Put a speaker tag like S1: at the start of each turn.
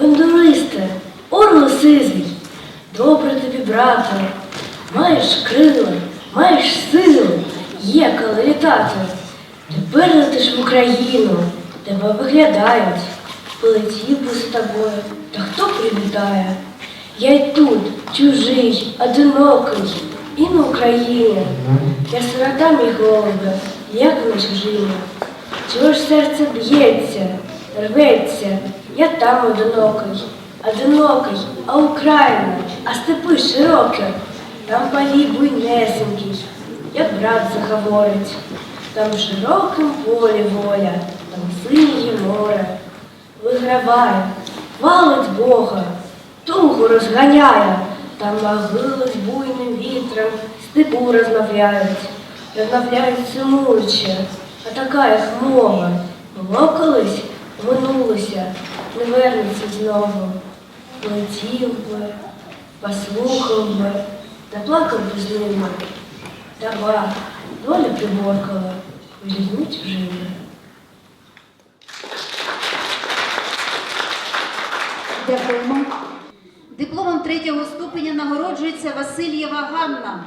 S1: Бендуристе, орло сизий, добре тобі, брате, маєш крила, маєш силу, є коли літати. Тепер летиш в Україну, тебе виглядають, полетів би з тобою, та хто привітає? Я й тут, чужий, одинокий, і на Україні. Я сирота мій голубе, як на чужині. Чого ж серце б'ється, рветься, я там одинокий, одинокий, а Україна, а степи широкі, там полі буйнесенький, як брат заговорить, там широким полі воля, там синє море, виграває, валить Бога, тугу розганяє, там могили з буйним вітром степу розмовляють, розмовляють сумуюче, а така їх мова. Було колись, минулося, не вернеться знову. Летів би, послухав би, наплакав би з ними. Та ба, доля приборкала, візьму чужими.
S2: Дякуємо. Дипломом третього ступеня нагороджується Васильєва Ганна.